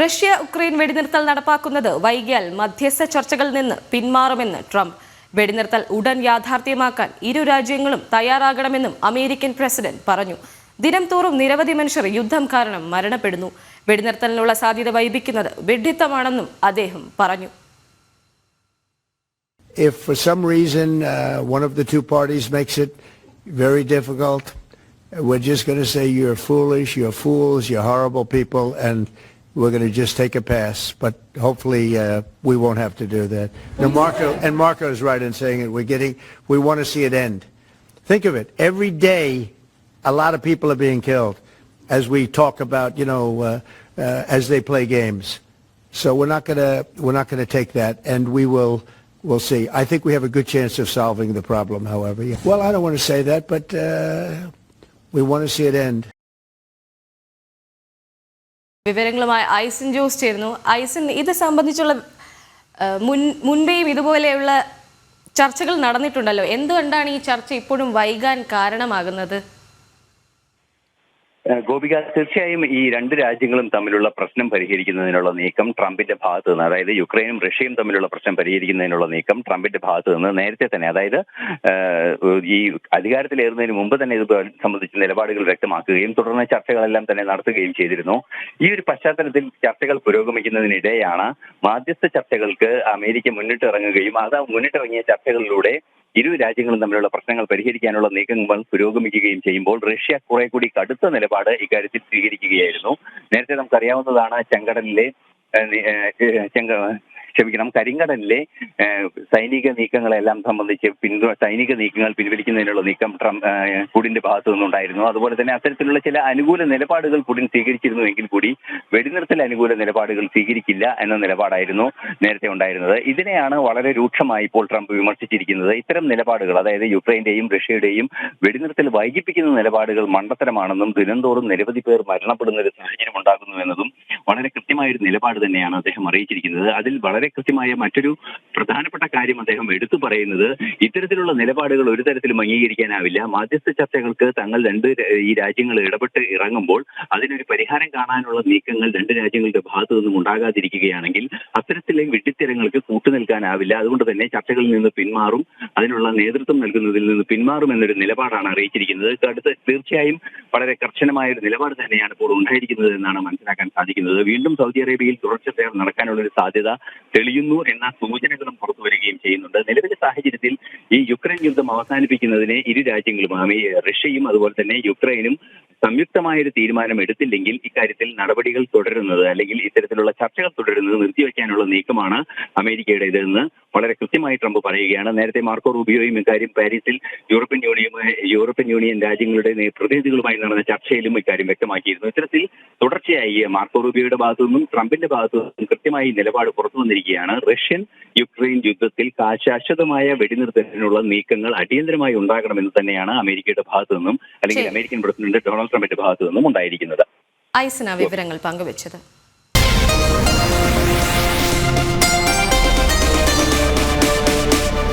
Russia Ukraine വെടിനിർത്തൽ നടപ്പാക്കുന്നത് വൈകിയാൽ മധ്യസ്ഥ ചർച്ചകളിൽ നിന്ന് പിന്മാറുമെന്ന് ട്രംപ്. വെടിനിർത്തൽ ഉടൻ യാഥാർത്ഥ്യമാക്കാൻ ഇരു രാജ്യങ്ങളും തയ്യാറാകണമെന്നും അമേരിക്കൻ പ്രസിഡന്റ് പറഞ്ഞു. ദിനം തോറും നിരവധി മനുഷ്യർ യുദ്ധം കാരണം മരണപ്പെടുന്നു. വെടിനിർത്തലിനുള്ള സാധ്യത വൈപിക്കുന്നത് വിഡ്ഢിത്തമാണെന്നും അദ്ദേഹം പറഞ്ഞു. If for some reason uh, one of the two parties makes it very difficult, we're just going to say you're foolish, you're fools, you're horrible people, and we're going to just take a pass. But hopefully uh, we won't have to do that. And Marco is right in saying it. We're getting, we want to see it end. Think of it. Every day, a lot of people are being killed as we talk about, you know, uh, uh, as they play games. So we're not going to we're not going to take that, and we will we'll see. I think we have a good chance of solving the problem. However, well, I don't want to say that, but uh, we want to see it end. വിവരങ്ങളുമായി ഐസൻ ജോസ് ചേരുന്നു. ഐസൻ ഇത് സംബന്ധിച്ചുള്ള മുൻ മുൻപേയും ഇതുപോലെയുള്ള ചർച്ചകൾ നടന്നിട്ടുണ്ടല്ലോ. എന്തുകൊണ്ടാണ് ഈ ചർച്ച ഇപ്പോഴും വൈകാൻ കാരണമാകുന്നത്? ഗോപിക തീർച്ചയായും ഈ രണ്ട് രാജ്യങ്ങളും തമ്മിലുള്ള പ്രശ്നം പരിഹരിക്കുന്നതിനുള്ള നീക്കം ട്രംപിന്റെ ഭാഗത്ത് നിന്ന് അതായത് യുക്രൈനും റഷ്യയും തമ്മിലുള്ള പ്രശ്നം പരിഹരിക്കുന്നതിനുള്ള നീക്കം ട്രംപിന്റെ ഭാഗത്ത് നിന്ന് നേരത്തെ തന്നെ അതായത് ഈ അധികാരത്തിലേറുന്നതിന് മുമ്പ് തന്നെ ഇത് സംബന്ധിച്ച് നിലപാടുകൾ വ്യക്തമാക്കുകയും തുടർന്ന് ചർച്ചകളെല്ലാം തന്നെ നടത്തുകയും ചെയ്തിരുന്നു. ഈ ഒരു പശ്ചാത്തലത്തിൽ ചർച്ചകൾ പുരോഗമിക്കുന്നതിനിടെയാണ് മാധ്യസ്ഥ ചർച്ചകൾക്ക് അമേരിക്ക മുന്നിട്ടിറങ്ങുകയും അത് മുന്നിട്ടിറങ്ങിയ ചർച്ചകളിലൂടെ ഇരു രാജ്യങ്ങളും തമ്മിലുള്ള പ്രശ്നങ്ങൾ പരിഹരിക്കാനുള്ള നീക്കങ്ങൾ പുരോഗമിക്കുകയും ചെയ്യുമ്പോൾ റഷ്യ കുറെ കൂടി കടുത്ത നിലപാട് ഇക്കാര്യത്തിൽ സ്വീകരിക്കുകയായിരുന്നു. നേരത്തെ നമുക്കറിയാവുന്നതാണ് ചെങ്കടലിലെ ചെങ്ക ക്ഷമിക്കണം. കരിങ്കടലിലെ സൈനിക നീക്കങ്ങളെല്ലാം സംബന്ധിച്ച് പിന്തു സൈനിക നീക്കങ്ങൾ പിൻവലിക്കുന്നതിനുള്ള നീക്കം ട്രംപ് പുടിന്റെ ഭാഗത്തു നിന്നുണ്ടായിരുന്നു. അതുപോലെ തന്നെ അത്തരത്തിലുള്ള ചില അനുകൂല നിലപാടുകൾ പുടിൻ സ്വീകരിച്ചിരുന്നു എങ്കിൽ കൂടി വെടിനിർത്തൽ അനുകൂല നിലപാടുകൾ സ്വീകരിക്കില്ല എന്ന നിലപാടായിരുന്നു നേരത്തെ ഉണ്ടായിരുന്നത്. ഇതിനെയാണ് വളരെ രൂക്ഷമായി ഇപ്പോൾ ട്രംപ് വിമർശിച്ചിരിക്കുന്നത്. ഇത്തരം നിലപാടുകൾ അതായത് യുക്രൈന്റെയും റഷ്യയുടെയും വെടിനിർത്തൽ വൈകിപ്പിക്കുന്ന നിലപാടുകൾ മണ്ടത്തരമാണെന്നും ദിനംതോറും നിരവധി പേർ മരണപ്പെടുന്ന ഒരു സാഹചര്യം ഉണ്ടാകുന്നു എന്നതും വളരെ കൃത്യമായ ഒരു നിലപാട് തന്നെയാണ് അദ്ദേഹം അറിയിച്ചിരിക്കുന്നത്. അതിൽ വളരെ കൃത്യമായ മറ്റൊരു പ്രധാനപ്പെട്ട കാര്യം അദ്ദേഹം എടുത്തു പറയുന്നത് ഇത്തരത്തിലുള്ള നിലപാടുകൾ ഒരു തരത്തിലും അംഗീകരിക്കാനാവില്ല. മാധ്യസ്ഥ ചർച്ചകൾക്ക് തങ്ങൾ രണ്ട് ഈ രാജ്യങ്ങൾ ഇടപെട്ട് ഇറങ്ങുമ്പോൾ അതിനൊരു പരിഹാരം കാണാനുള്ള നീക്കങ്ങൾ രണ്ട് രാജ്യങ്ങളുടെ ഭാഗത്തു നിന്നും ഉണ്ടാകാതിരിക്കുകയാണെങ്കിൽ അത്തരത്തിലെ വിഡ്ഢിത്തരങ്ങൾക്ക് കൂട്ടുനിൽക്കാനാവില്ല അതുകൊണ്ട് തന്നെ ചർച്ചകളിൽ നിന്ന് പിന്മാറും അതിനുള്ള നേതൃത്വം നൽകുന്നതിൽ നിന്ന് പിന്മാറും എന്നൊരു നിലപാടാണ് അറിയിച്ചിരിക്കുന്നത്. അടുത്ത് തീർച്ചയായും വളരെ കർശനമായ ഒരു നിലപാട് തന്നെയാണ് ഇപ്പോൾ ഉണ്ടായിരിക്കുന്നത് എന്നാണ് മനസ്സിലാക്കാൻ സാധിക്കുന്നത്. വീണ്ടും സൗദി അറേബ്യയിൽ തുടർച്ച നടക്കാനുള്ള ഒരു സാധ്യത തെളിയുന്നു എന്ന സൂചനകളും പുറത്തു വരികയും ചെയ്യുന്നുണ്ട്. നിലവിലെ സാഹചര്യത്തിൽ ഈ യുക്രൈൻ യുദ്ധം അവസാനിപ്പിക്കുന്നതിന് ഇരു രാജ്യങ്ങളും റഷ്യയും അതുപോലെ തന്നെ യുക്രൈനും സംയുക്തമായൊരു തീരുമാനം എടുത്തില്ലെങ്കിൽ ഇക്കാര്യത്തിൽ നടപടികൾ തുടരുന്നത് അല്ലെങ്കിൽ ഇത്തരത്തിലുള്ള ചർച്ചകൾ തുടരുന്നത് നിർത്തിവെക്കാനുള്ള നീക്കമാണ് അമേരിക്കയുടെ അമേരിക്കയുടേതെന്ന് വളരെ കൃത്യമായി ട്രംപ് പറയുകയാണ്. നേരത്തെ മാർക്കോ റൂബിയോയും ഇക്കാര്യം പാരീസിൽ യൂറോപ്യൻ യൂണിയനുമായി യൂറോപ്യൻ യൂണിയൻ രാജ്യങ്ങളുടെ പ്രതിനിധികളുമായി നടന്ന ചർച്ചയിലും ഇക്കാര്യം വ്യക്തമാക്കിയിരുന്നു. ഇത്തരത്തിൽ തുടർച്ചയായി മാർക്കോ റൂബിയോയുടെ ഭാഗത്തു നിന്നും ട്രംപിന്റെ ഭാഗത്തു നിന്നും കൃത്യമായി നിലപാട് പുറത്തു വന്നിരിക്കുകയാണ്. റഷ്യൻ യുക്രൈൻ യുദ്ധത്തിൽ ശാശ്വതമായ വെടിനിർത്തലിനുള്ള നീക്കങ്ങൾ അടിയന്തരമായി ഉണ്ടാകണമെന്ന് തന്നെയാണ് അമേരിക്കയുടെ ഭാഗത്തു നിന്നും അല്ലെങ്കിൽ അമേരിക്കൻ പ്രസിഡന്റ് ഡൊണാൾഡ് ട്രംപിന്റെ ഭാഗത്തു നിന്നും ഉണ്ടായിരിക്കുന്നത്. ഐസന വിവരങ്ങൾ പങ്കുവച്ചത്.